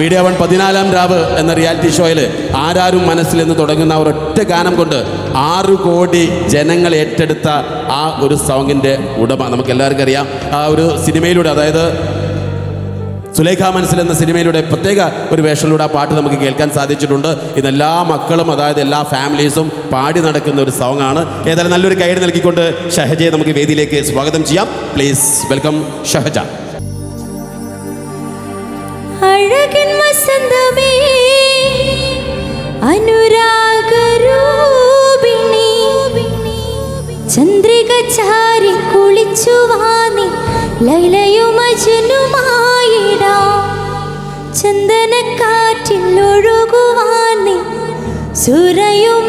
Media one പതിനാലാം രാവ് എന്ന റിയാലിറ്റി ഷോയിൽ ആരാരും മനസ്സിൽ എന്ന് തുടങ്ങുന്ന ഒരൊറ്റ ഗാനം കൊണ്ട് ആറു കോടി ജനങ്ങൾ ഏറ്റെടുത്ത ആ ഒരു സോങ്ങിന്റെ ഉടമ. നമുക്ക് എല്ലാവർക്കും അറിയാം. ആ ഒരു സിനിമയിലൂടെ അതായത് സുലേഖ മനസ്സിൽ എന്ന സിനിമയിലൂടെ പ്രത്യേക ഒരു വേഷത്തിലൂടെ ആ പാട്ട് നമുക്ക് കേൾക്കാൻ സാധിച്ചിട്ടുണ്ട്. ഇതെല്ലാ മക്കളും അതായത് എല്ലാ ഫാമിലീസും പാടി നടക്കുന്ന ഒരു സോങ് ആണ് ഏതായാലും നല്ലൊരു കൈഡ് നൽകിക്കൊണ്ട് ഷഹജയെ നമുക്ക് വേദിയിലേക്ക് സ്വാഗതം ചെയ്യാം. Please welcome Shahaja. ചന്ദ്രിക ചാരി കുളിച്ചു വാനി ലൈലയും അജനുമായിടാ. ചന്ദനക്കാറ്റിൽ ഒഴുകുവാനി സുരയും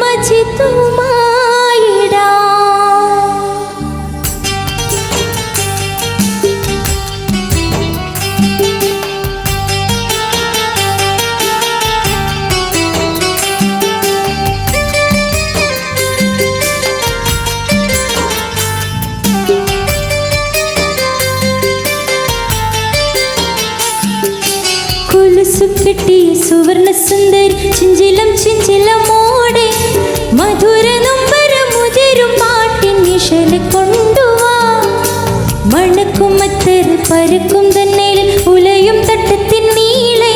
കെട്ടിയ സുവർണ സുന്ദരി ചിഞ്ചിലം ചിഞ്ചിലമോടെ മധുര മുതിരും പാട്ടിൻ നിഴൽ കൊണ്ടുവാ. മണക്കും മത്തര് പരക്കും ഉലയും തട്ടത്തിൻ നീളെ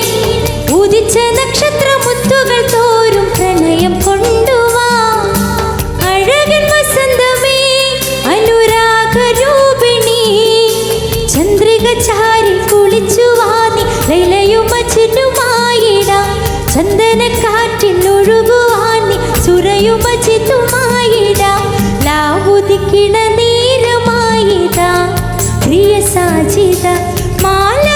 ഉദിച്ച നക്ഷത്ര മുത്തുകൾ ചന്ദന കാറ്റിൽ ഒഴുകുവാന്നി സുരയും അജിത്തുമായിടാം ലാവുദിക്കിണ നേരമായിതാ പ്രിയ സാജിത മാല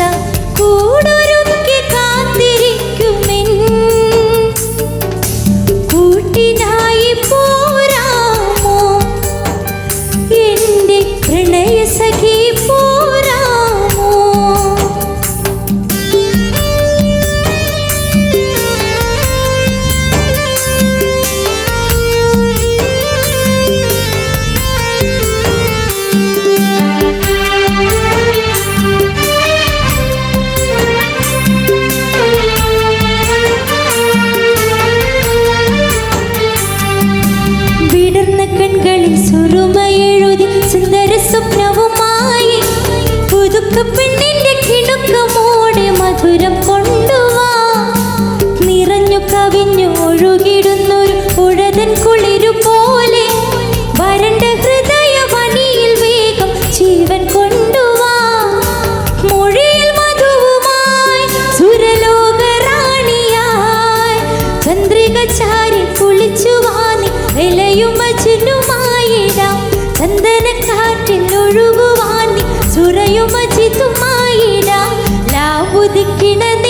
സാജിത കൂടൊരുക്കി മധുരം കൊണ്ടുവാ. നിറഞ്ഞു കവിഞ്ഞു ഒഴുകിടുന്നൊരു ഉഴതൻ കുളിരു പോലെ. വരണ്ട ഹൃദയ വനിയിൽ വേഗം ജീവൻ കൊണ്ടുവാ. മൊഴിയിൽ മധുവുമായി സുരലോക റാണിയായി. ചന്ദ്രിക ചാരി കുളിച്ചു വാനി ഇലയും അച്ഛനുമായിടാം ചന്ദന കാറ്റിൽ സുരയും അജിത്തുമായിടാം ഉദിക്കണ